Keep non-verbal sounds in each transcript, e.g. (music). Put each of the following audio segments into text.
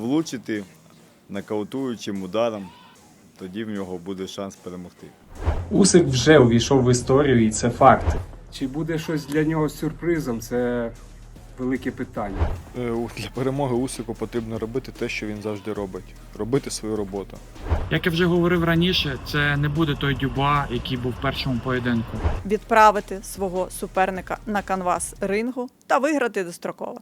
влучити нокаутуючим ударом, тоді в нього буде шанс перемогти. Усик вже увійшов в історію, і це факт. Чи буде щось для нього сюрпризом, це велике питання. Е, Для перемоги Усику потрібно робити те, що він завжди робить робити свою роботу. Як я вже говорив раніше, це не буде той Дюба, який був в першому поєдинку. відправити свого суперника на канвас рингу та виграти достроково.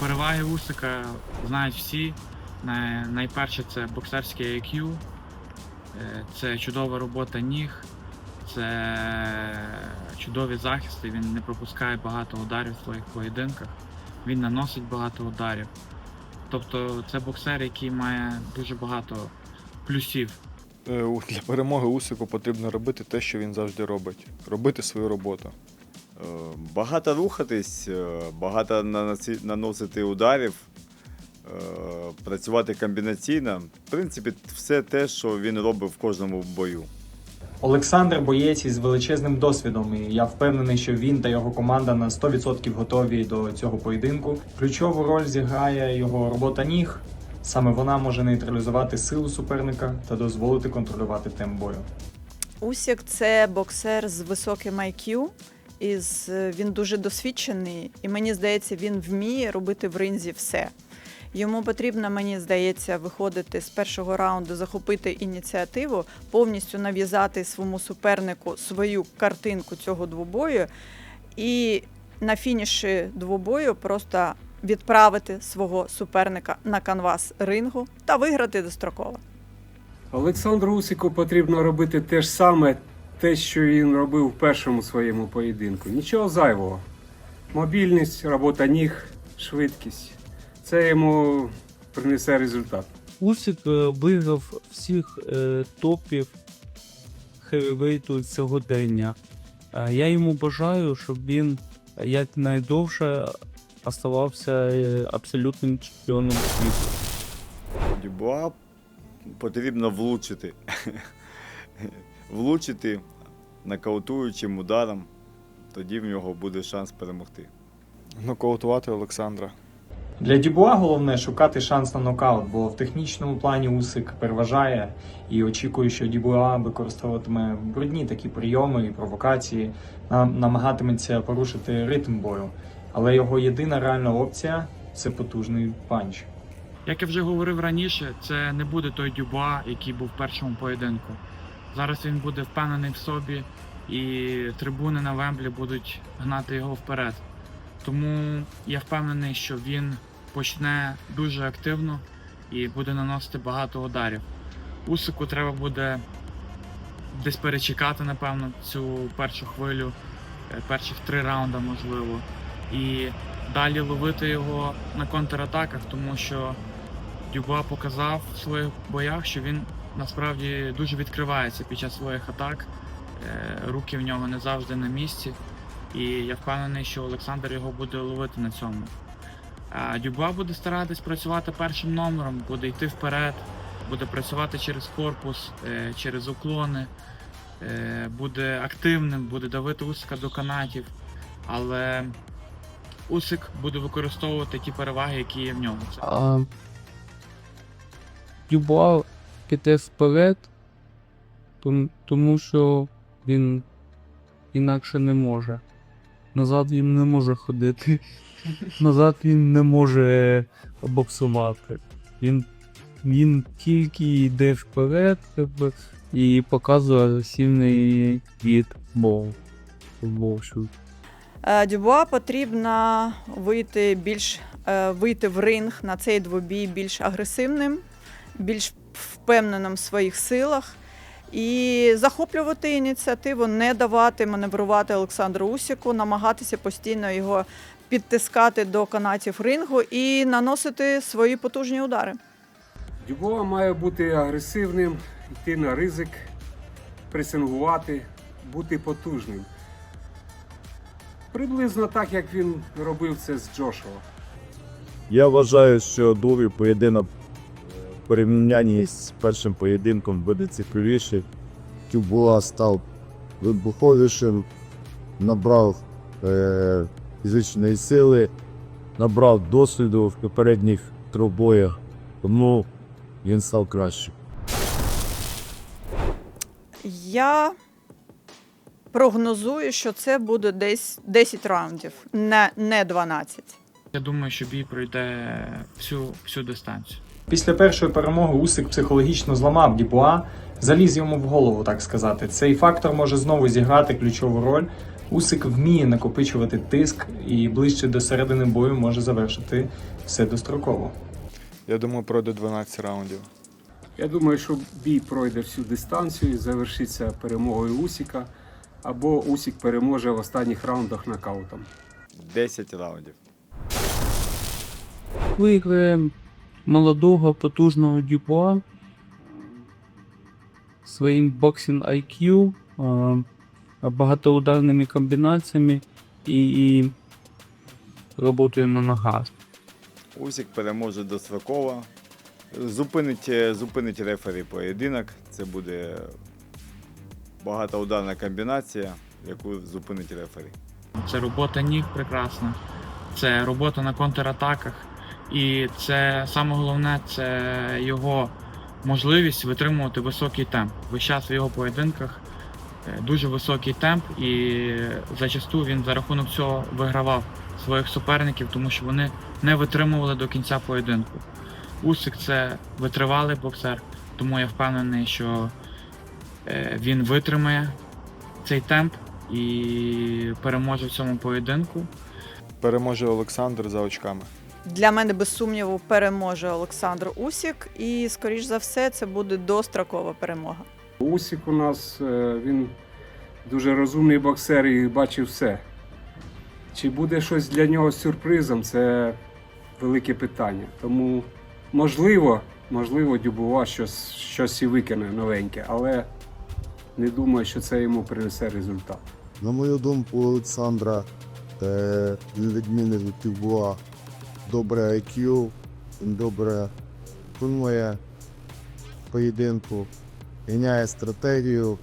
Переваги Усика знають всі. Найперше це боксерське IQ, е, це чудова робота ніг, це чудові захисти. Він не пропускає багато ударів в своїх поєдинках, він наносить багато ударів. Тобто це боксер, який має дуже багато плюсів. Е, Для перемоги Усику потрібно робити те, що він завжди робить робити свою роботу. Е, Багато рухатись, е, багато наносити ударів, е, працювати комбінаційно. В принципі, все те, що він робить в кожному бою. Олександр боєць із величезним досвідом, і я впевнений, що він та його команда на 100% готові до цього поєдинку. Ключову роль зіграє його робота ніг. Саме вона може нейтралізувати силу суперника та дозволити контролювати темп бою. Усік це боксер з високим IQ. І з, він дуже досвідчений, і мені здається, він вміє робити в ринзі все. Йому потрібно, мені здається, виходити з першого раунду, захопити ініціативу, повністю нав'язати своєму супернику свою картинку цього двобою, і на фініші двобою просто відправити свого суперника на канвас рингу та виграти достроково. Олександру Усику потрібно робити те ж саме, те, що він робив в першому своєму поєдинку. Нічого зайвого. Мобільність, робота ніг, швидкість. Це йому принесе результат. Усик е, виграв всіх е, топів хевівейту сьогодення. Е, я йому бажаю, щоб він якнайдовше оставався е, абсолютним чемпіоном світу. Дюбуа потрібно влучити. Влучити нокаутуючим ударом, тоді в нього буде шанс перемогти. Нокаутувати Олександра. Для Дюбуа головне шукати шанс на нокаут, бо в технічному плані Усик переважає і очікую, що Дюбуа використовуватиме брудні такі прийоми і провокації, нам- намагатиметься порушити ритм бою. Але його єдина реальна опція це потужний панч. Як я вже говорив раніше, це не буде той Дюба, який був в першому поєдинку. Зараз він буде впевнений в собі, і трибуни на Вемблі будуть гнати його вперед. Тому я впевнений, що він почне дуже активно і буде наносити багато ударів. Усику треба буде десь перечекати, напевно, цю першу хвилю, е, перших три раунди, можливо. І далі ловити його на контратаках, тому що Дюба показав в своїх боях, що він насправді дуже відкривається під час своїх атак. Е, Руки в нього не завжди на місці. І я впевнений, що Олександр його буде ловити на цьому. Дюба буде старатись працювати першим номером, буде йти вперед, буде працювати через корпус, е, через уклони, е, буде активним, буде давити Усика до канатів. Але Усик буде використовувати ті переваги, які є в ньому. Це Піде вперед, тому що він інакше не може. Назад він не може ходити. (laughs) Назад він не може боксувати. Він, він тільки йде вперед і показує агресивний від бол. Е, Дюбуа потрібно вийти більш е, вийти в ринг на цей двобій більш агресивним, більш впевненим в своїх силах і захоплювати ініціативу, не давати маневрувати Олександру Усіку, намагатися постійно його підтискати до канатів рингу і наносити свої потужні удари. Дюбова має бути агресивним, йти на ризик, пресингувати, бути потужним. Приблизно так, як він робив це з Джошуа. Я вважаю, що другий поєдинок порівнянні з першим поєдинком буде цікавіший. Кюбула став вибуховішим, набрав е, фізичної сили, набрав досвіду в попередніх трьох боях, тому він став кращим. Я прогнозую, що це буде десь 10 раундів, не, не 12. Я думаю, що бій пройде всю, всю дистанцію. Після першої перемоги Усик психологічно зламав Дібуа, заліз йому в голову, так сказати. Цей фактор може знову зіграти ключову роль. Усик вміє накопичувати тиск і ближче до середини бою може завершити все достроково. Я думаю, пройде 12 раундів. Я думаю, що бій пройде всю дистанцію і завершиться перемогою Усіка, або Усік переможе в останніх раундах нокаутом. 10 раундів. Виграє молодого потужного Дюбуа своїм боксинг IQ, багатоударними комбінаціями і, і роботою на ногах. Усік переможе достроково. Зупинить, е, зупинить рефері поєдинок. Це буде багатоударна комбінація, яку зупинить рефері. Це робота ніг прекрасна, це робота на контратаках. І це саме головне це його можливість витримувати високий темп. Весь час в його поєдинках е, дуже високий темп, і зачасту він за рахунок цього вигравав своїх суперників, тому що вони не витримували до кінця поєдинку. Усик це витривалий боксер, тому я впевнений, що е, він витримає цей темп і переможе в цьому поєдинку. Переможе Олександр за очками. Для мене, без сумніву, переможе Олександр Усік, і, скоріш за все, це буде дострокова перемога. Усік у нас е, він дуже розумний боксер і бачив все. Чи буде щось для нього сюрпризом, це велике питання. Тому можливо, можливо, Дюбува щось, щось і викине новеньке, але не думаю, що це йому принесе результат. На мою думку, Олександра е, відмінив від Тюбуа добре IQ, добре планує поєдинку, міняє стратегію,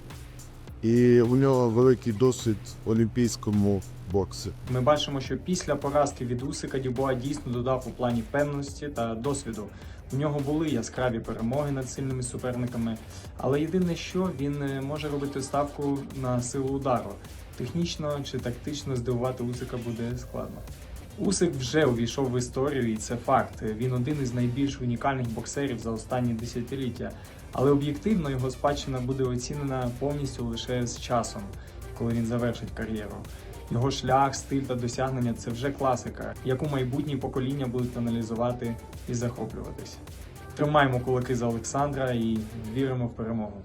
і у нього великий досвід в олімпійському боксі. Ми бачимо, що після поразки від Усика Дюбуа дійсно додав у плані впевненості та досвіду. У нього були яскраві перемоги над сильними суперниками, але єдине, що він е, може робити ставку на силу удару. Технічно чи тактично здивувати Усика буде складно. Усик вже увійшов в історію, і це факт. Він один із найбільш унікальних боксерів за останні десятиліття. Але об'єктивно його спадщина буде оцінена повністю лише з часом, коли він завершить кар'єру. Його шлях, стиль та досягнення це вже класика, яку майбутні покоління будуть аналізувати і захоплюватись. Тримаємо кулаки за Олександра і віримо в перемогу.